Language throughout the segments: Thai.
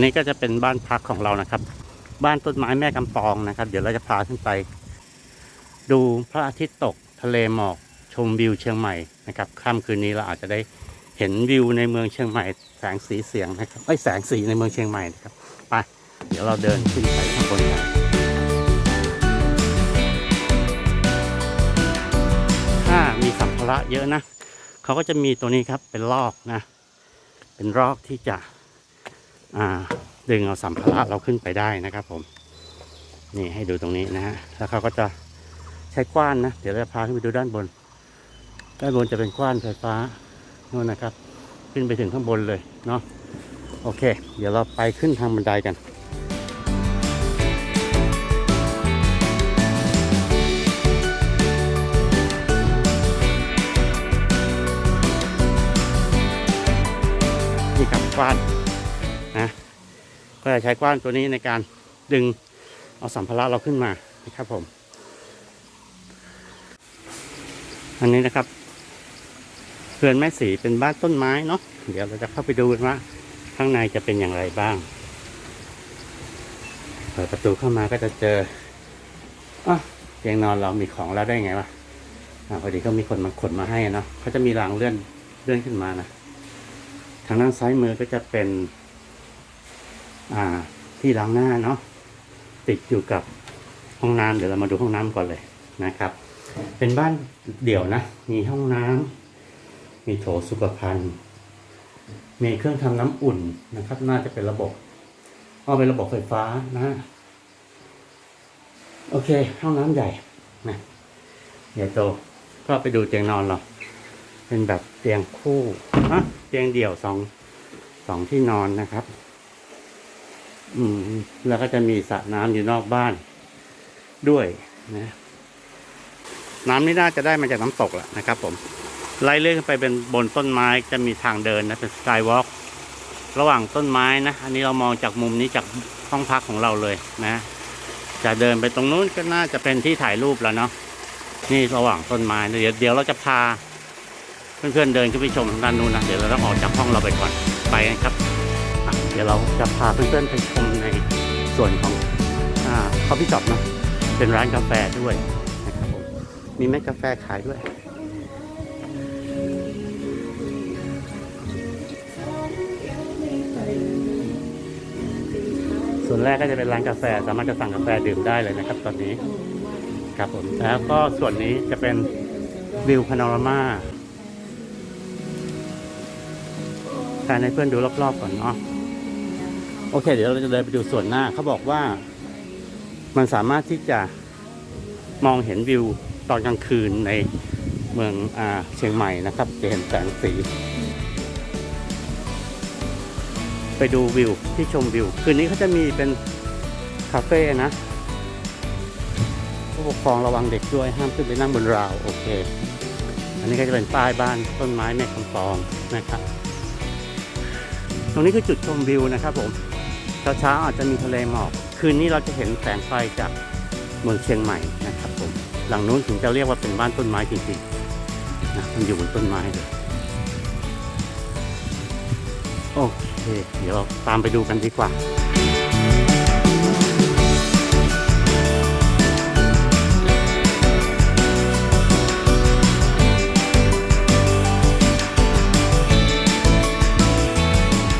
ันนี้ก็จะเป็นบ้านพักของเรานะครับ บ้านต้นไม้แม่กำปองนะครับ เดี๋ยวเราจะพาขึ้นไป ดูพระอาทิตย์ตกทะเลหมอกชมวิวเชียงใหม่นะครับค่ำคืนนี้เราอาจจะได้เห็นวิวในเมืองเชียงใหม่ แสงสีเสียงนะครับไอ้แสงสีในเมืองเชียงใหม่นะครับไปเดี๋ยวเราเดินขึ้นไปข้างบนกันถ้ามีสัมภาระเยอะนะ เขาก็จะมีตัวนี้ครับเป็นลอกนะ เป็นรอกที่จะ ดึงเอาสัมภาระเราขึ้นไปได้นะครับ ผม นี่ให้ดูตรงนี้นะฮะแล้วเขาก็จะใช้กว้านนะเดี๋ยวเราจะพาขึ้นไปดูด้านบน ด้านบนจะเป็นกว้านไฟฟ้านู่นนะครับ ขึ้นไปถึงข้างบนเลยเนาะโอเค เดี๋ยวเราไปขึ้นทางบันไดกันนี่ครับกว้าน ก็จะใช้กว้านตัวนี้ในการดึงเอาสัมภาระเราขึ้นมานะครับผม อันนี้นะครับเขื่อนแม่สีเป็นบ้านต้นไม้เนาะเดี๋ยวเราจะเข้าไปดูกันว่าข้างในจะเป็นอย่างไรบ้างเปิดประตูเข้ามาก็จะเจออะเตียงนอนเรามีของแล้วได้ไงวะอ่าพอดีก็มีคนมาขนมาให้เนาะเขาจะมีรางเลื่อนเลื่อนขึ้นมานะทางด้านซ้ายมือก็จะเป็น ที่ล้างหน้าเนาะติดอยู่กับห้องน้ำเดี๋ยวเรามาดูห้องน้ำก่อนเลยนะครับ เป็นบ้านเดี่ยวนะ มีห้องน้ำมีโถสุขภัณฑ์ มีเครื่องทำน้ำอุ่นนะครับ น่าจะเป็นระบบอ๋อเป็นระบบไฟฟ้านะโอเค ห้องน้ำใหญ่นะใหญ่โตก็ไปดูเตียงนอนเราเป็นแบบเตียงคู่อะเตียงเดี่ยวสองสองที่นอนนะครับ อืม แล้วก็จะมีสระน้ำอยู่นอกบ้านด้วยนะน้ำนี่น่าจะได้มาจากน้ำตกแหละนะครับ ผมไล่เลื่อนขึ้นไปเป็นบนต้นไม้จะมีทางเดินนะเป็นสกายวอล์กระหว่างต้นไม้นะ อันนี้เรามองจากมุมนี้จากห้องพักของเราเลยนะ จะเดินไปตรงนู้นก็น่าจะเป็นที่ถ่ายรูปแล้วเนาะนี่ระหว่างต้นไม้เดี๋ยวเดี๋ยวเราจะพา เพื่อนๆเดินขึ้นไปชมทางด้านนู้นนะเดี๋ยวเราต้องออกจากห้องเราไปก่อนไปกันครับ ดี๋ยวเราจะพาเพื่อนๆไปชมในส่วนของอ่าคอฟฟี่ช็อปนะเป็นร้านกาแฟด้วยนะครับผมมีเม็ดกาแฟขายด้วยส่วนแรกก็จะเป็นร้านกาแฟสามารถจะสั่งกาแฟดื่มได้เลยนะครับ ตอนนี้ครับผมแล้วก็ส่วนนี้จะเป็นวิวพาโนรามาการให้เพื่อนดูรอบๆก่อนเนาะ โอเค เดี๋ยวเราจะเดินไปดูส่วนหน้าเขาบอกว่ามันสามารถที่จะมองเห็นวิวตอนกลางคืนในเมืองอาเชียงใหม่นะครับ จะเห็นแสงสี ไปดูวิวที่ชมวิว คืนนี้เขาจะมีเป็นคาเฟ่นะ ผู้ปกครองระวังเด็กด้วยห้ามขึ้นไปนั่งบนราว โอเค อันนี้ก็จะเป็นป้ายบ้านต้นไม้แม่คำปองนะครับ ตรงนี้คือจุดชมวิวนะครับผม เช้าๆอาจจะมีทะเลหมอก คืนนี้เราจะเห็นแสงไฟจากเมืองเชียงใหม่นะครับผม หลังนู้นถึงจะเรียกว่าเป็นบ้านต้นไม้จริงๆนะมันอยู่บนต้นไม้เลยโอเค เดี๋ยวเราตามไปดูกันดีกว่า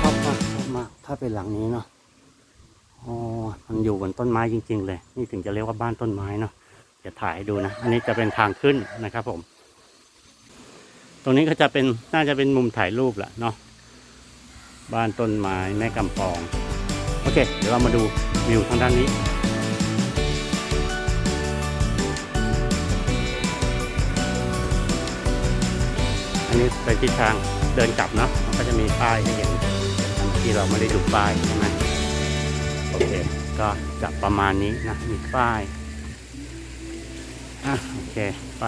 ชอบมากมากถ้าเป็นหลังนี้เนาะ อ๋อ มันอยู่บนต้นไม้จริง ๆ เลย นี่ถึงจะเรียกว่าบ้านต้นไม้เนาะจะถ่ายให้ดูนะ อันนี้จะเป็นทางขึ้นนะครับผม ตรงนี้ก็จะเป็นน่าจะเป็นมุมถ่ายรูปแหละเนาะ บ้านต้นไม้แม่กำปอง โอเค เดี๋ยวเรามาดูวิวทางด้านนี้อันนี้เป็นทิศทางเดินกลับเนาะมันก็จะมีป้ายให้เห็นบางทีเราไม่ได้ดูป้ายใช่ไหม โอเค ก็จะประมาณนี้นะ มีป้ายอะโอเค ไป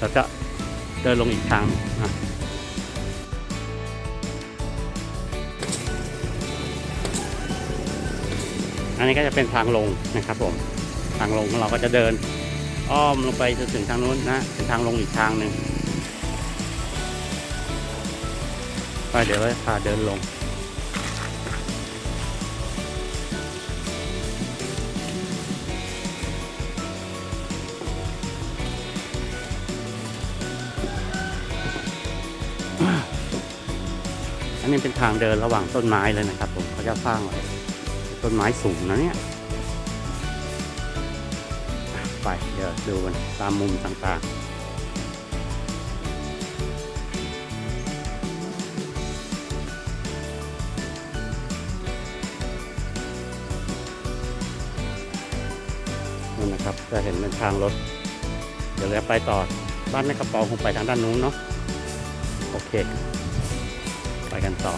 แล้วก็เดินลงอีกทางอะอันนี้ก็จะเป็นทางลงนะครับผม ทางลงของเราก็จะเดิน อ้อมลงไปจนถึงทางนู้นนะ เป็นทางลงอีกทางหนึ่งไปเดี๋ยวเราพาเดินลง นนี้เป็นทางเดินระหว่างต้นไม้เลยนะครับ ผมเขาจะสร้างไว้ต้นไม้สูงนะเนี่ยไปเดี๋ยวดูกันตามมุมต่างๆนี่นะครับจะเห็นเป็นทางรถ เดี๋ยวเราไปต่อบ้านแม่กระเป๋าคงไปทางด้านนู้นเนาะโอเค กันต่อ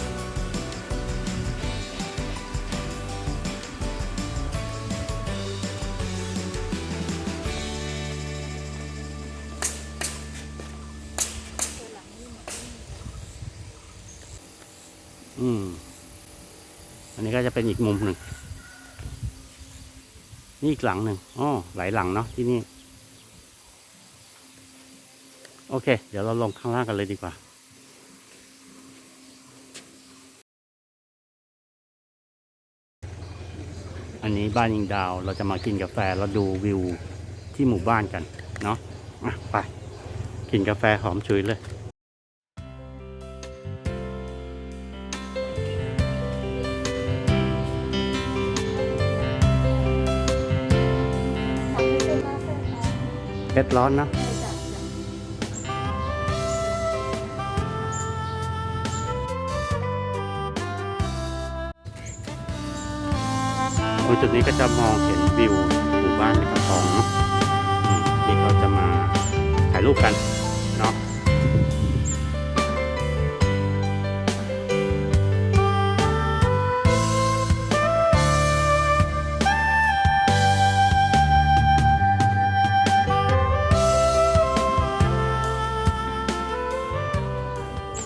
อืม อันนี้ก็จะเป็นอีกมุมหนึ่ง นี่อีกหลังหนึ่งอ๋อหลายหลังเนาะที่นี่ โอเค เดี๋ยวเราลงข้างล่างกันเลยดีกว่า นนี้บ้านยิงดาวเราจะมากินกาแฟแล้วดูวิวที่หมู่บ้านกันเนาะอะไป กินกาแฟหอมฉุยเลยทำไม่เป็นมากเลยค่ะเผ็ดร้อนเนาะใช่จ้ะ รงจุดนี้ก็จะมองเห็นวิวหมู่บ้านในกระพองเนาะที่เขาจะมาถ่ายรูปกันเนาะ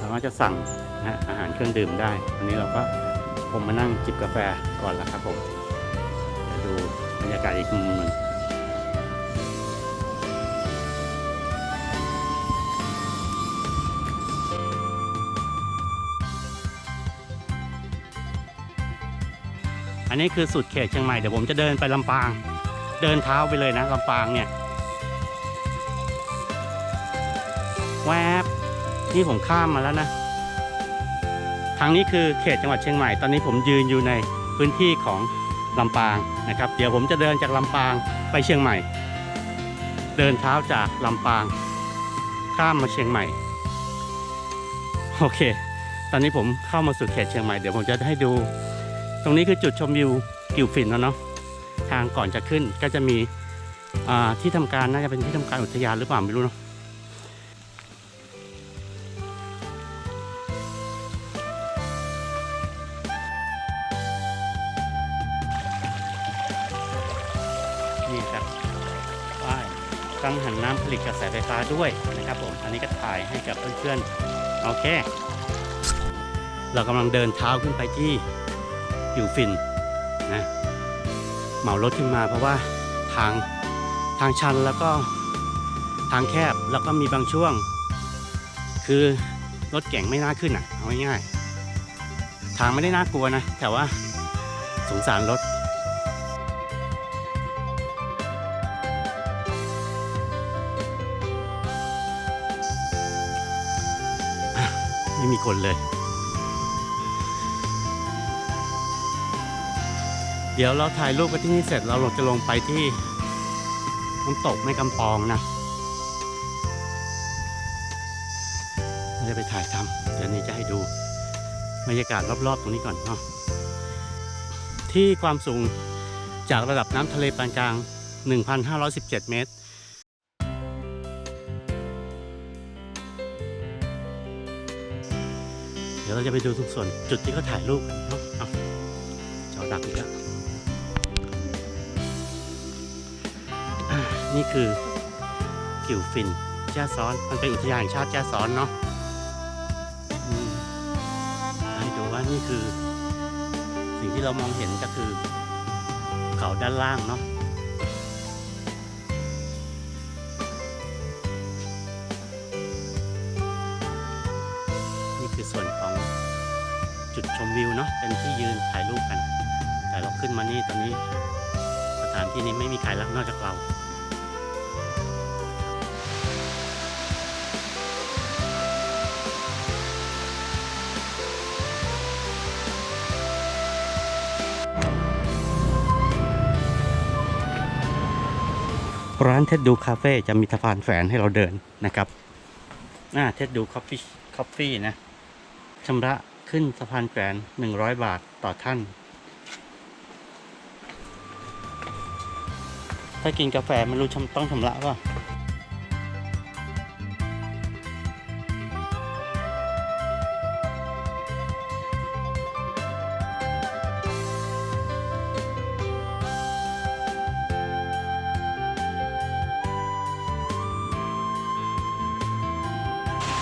ามารถจะสั่งนะอาหารเครื่องดื่มได้วันนี้เราก็คงมานั่งจิบกาแฟก่อนละครับผม ดูบรรยากาศอีกมุมหนึ่งอันนี้คือสุดเขตเชียงใหม่เดี๋ยวผมจะเดินไปลำปาง เดินเท้าไปเลยนะลำปางเนี่ยแวบนี่ผมข้ามมาแล้วนะทางนี้คือเขตจังหวัดเชียงใหม่ ตอนนี้ผมยืนอยู่ในพื้นที่ของ ลำปางนะครับ เดี๋ยวผมจะเดินจากลำปางไปเชียงใหม่ เดินเท้าจากลำปาง ข้ามมาเชียงใหม่ โอเค ตอนนี้ผมเข้ามาสู่เขตเชียงใหม่ เดี๋ยวผมจะให้ดู ตรงนี้คือจุดชมวิวกิวฟินแล้วเนาะทางก่อนจะขึ้นก็จะมีที่ทำการน่าจะเป็นที่ทำการอุทยานหรือเปล่าไม่รู้เนาะ กังหันน้ำผลิตกระแสไฟฟ้าด้วยนะครับผม อันนี้ก็ถ่ายให้กับเพื่อนๆ โอเค เรากำลังเดินเท้าขึ้นไปที่อยู่ฟินนะ เหมารถขึ้นมาเพราะว่าทางทางชันแล้วก็ทางแคบแล้วก็มีบางช่วง คือรถเก่งไม่น่าขึ้นอะ เอาง่ายๆทางไม่ได้น่ากลัวนะ แต่ว่าสงสารรถ ไม่มีคนเลย เดี๋ยวเราถ่ายรูปกันที่นี่เสร็จเราลงจะลงไปที่น้ำตกแม่กำปองนะเราจะไปถ่ายทำเดี๋ยวนี้จะให้ดูบรรยากาศรอบๆตรงนี้ก่อนเนาะที่ความสูงจากระดับน้ำทะเลปานกลาง 1,517 เมตร ยวเราจะไปดูทุกส่วนจุดที่เขาถ่ายรูปกันเนาะเอาจอดักอีกแล้วนี่คือกิวฟินแจ้ซ้อน มันเป็นอุทยานแห่งชาติแจ้ซ้อนเนาะให้ดูว่านี่คือ สิ่งที่เรามองเห็นก็คือเขาด้านล่างเนาะ ชมวิวเนาะเป็นที่ยืนถ่ายรูปกัน แต่เราขึ้นมานี่ตอนนี้ สถานที่นี้ไม่มีใครรักนอกจากเราร้านเท็ดดูคาเฟ่จะมีสะพานแฝนให้เราเดินนะครับ หน้าเท็ดดูคอฟฟี่คอฟฟี่นะชำระ ขึ้นสะพานแฝนหนึ่งร้อยบาทต่อท่าน ถ้ากินกาแฟไม่รู้ชำต้องชำระป่ะ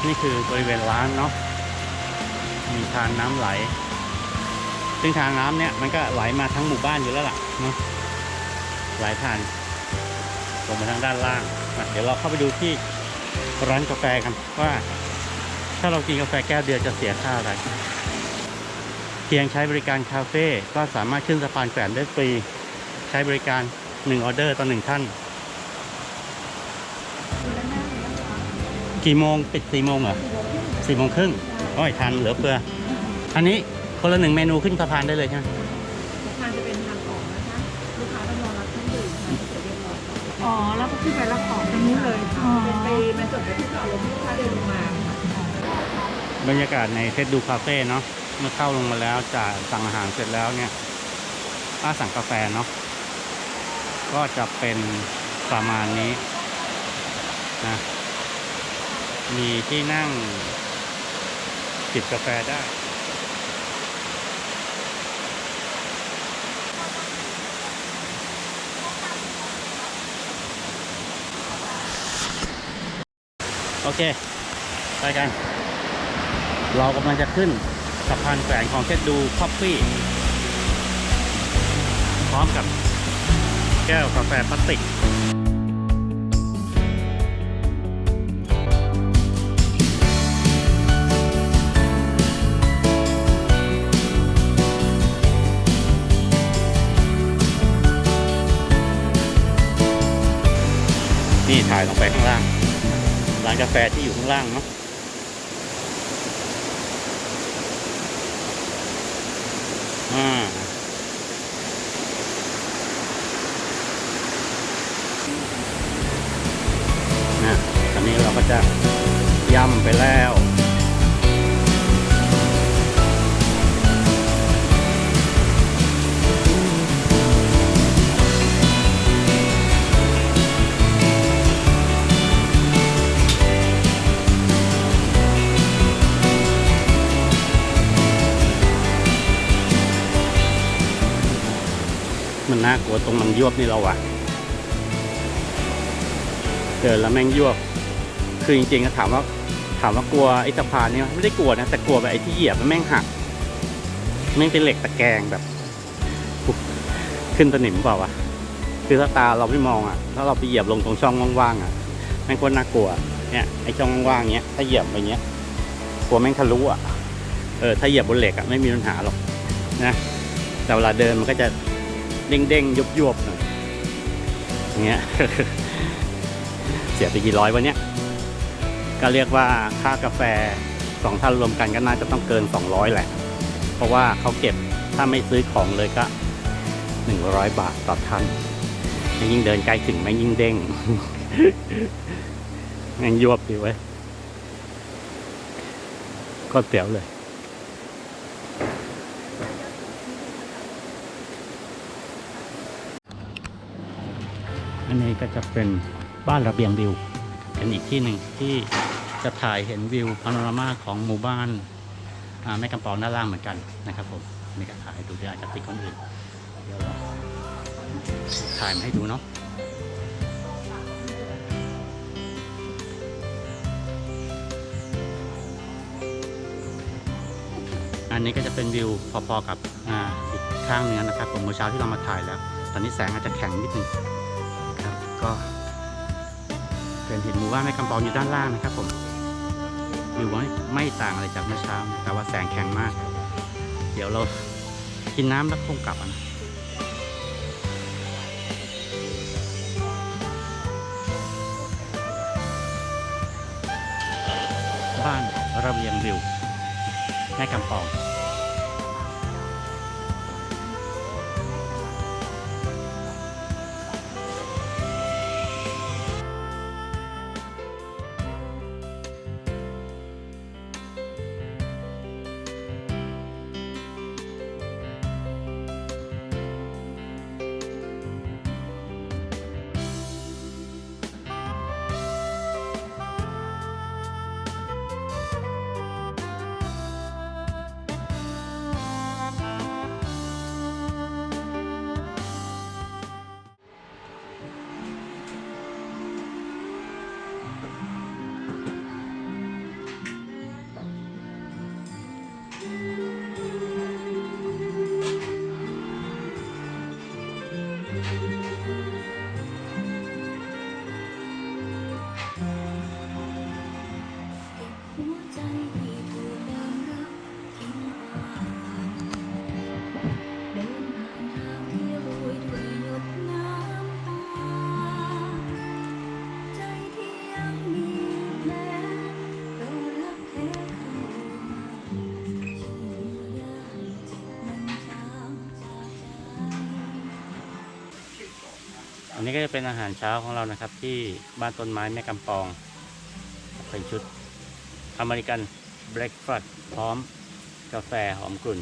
นี่คือบริเวณร้านเนาะ ทางน้ำไหล ซึ่งทางน้ำเนี่ยมันก็ไหลมาทั้งหมู่บ้านอยู่แล้วล่ะเนาะไหลผ่านลงมาทางด้านล่างอะเดี๋ยวเราเข้าไปดูที่ร้านกาแฟกันว่า ถ้าเรากินกาแฟแก้วเดียวจะเสียค่าอะไรเพียงใช้บริการคาเฟ่ก็สามารถขึ้นสะพานแขวนได้ฟรีใช้บริการ1ออเดอร์ต่อ1ท่านกี่โมงปิด4โมงเหรอ4โมงครึ่ง โอ้ยทันเหลือเฟือ อันนี้คนละหนึ่งเมนูขึ้นสะพานได้เลยใช่ไหมทางจะเป็นทางออกนะคะลูกค้าต้องรอรับเครื่องดื่มค่ะเสร็จเรียบร้อยอ๋อแล้วก็ขึ้นไปรับของตรงนู้นเลยค่ะเป็นไปมันจดไปที่จอดรถที่ลูกค้าเดินลงมาค่ะบรรยากาศในเทสดูคาเฟ่เนาะเมื่อเข้าลงมาแล้วจะสั่งอาหารเสร็จแล้วเนี่ยถ้าสั่งกาแฟเนาะก็จะเป็นประมาณนี้นะมีที่นั่งจิบกาแฟได้ โอเค ไปกัน เรากำลังจะขึ้นสะพานแขวนของเท็ดดูคอฟฟี่ พร้อมกับแก้วกาแฟพลาสติกนี่ถ่ายลงไปข้างล่างานกาแฟที่อยู่ข้างล่างเนาะ มันน่ากลัวตรงมันยวบนี่เราอะเดินแล้วแม่งยวบ คือจริงๆก็ถามว่าถามว่ากลัวไอ้สะพานเนี่ยไม่ได้กลัวนะแต่กลัวแบบไอ้ที่เหยียบมันแม่งหักแม่งเป็นเหล็กตะแกรงแบบขึ้นสนิมเปล่าวะคือถ้าตาเราไม่มองอะถ้าเราไปเหยียบลงตรงช่องว่างๆอะแม่งโคตรน่ากลัวเนี่ยไอ้ช่องว่างๆเนี้ยถ้าเหยียบไปเนี้ยกลัวแม่งทะลุอะเออถ้าเหยียบบนเหล็กอะไม่มีปัญหาหรอกนะแต่เวลาเดินมันก็จะ เด้งเด้งยุบยุบๆหน่อยอย่างเงี้ยเสียไปกี่ร้อยวันเนี้ยก็เรียกว่าค่ากาแฟสองท่านรวมกันก็น่าจะต้องเกิน 200 แหละ เพราะว่าเขาเก็บถ้าไม่ซื้อของเลยก็ 100 บาทต่อท่านยิ่งเดินไกลถึงแม่ยิ่งเด้งแม่งยวบดีเว้ยก็เสียวเลย อันนี้ก็จะเป็นบ้านระเบียงวิว เป็นอีกที่หนึ่งที่จะถ่ายเห็นวิวพาโนรามาของหมู่บ้านแม่กำปองด้านล่างเหมือนกันนะครับผมนี่ก็ถ่ายให้ดูเดี๋ยวอาจจะติดคนอื่นเดี๋ยวเราถ่ายมาให้ดูเนาะอันนี้ก็จะเป็นวิวพอๆกับอ,อีกข้างนึงนะครับผมเมื่อเช้าที่เรามาถ่ายแล้ว ตอนนี้แสงอาจจะแข็งนิดนึง ก็เป็นเห็นหมู่บ้านแม่กำปองอยู่ด้านล่างนะครับผมวิวไม่ไม่ต่างอะไรจากเมื่อเช้า แต่ว่าแสงแข็งมาก เดี๋ยวเรากินน้ำแล้วคงกลับนะบ้านระเบียงวิวแม่กำปอง นนี้ก็จะเป็นอาหารเช้าของเรานะครับ ที่บ้านต้นไม้แม่กำปอง เป็นชุดอเมริกันเบรคฟาสต์พร้อมกาแฟหอมกลุ่น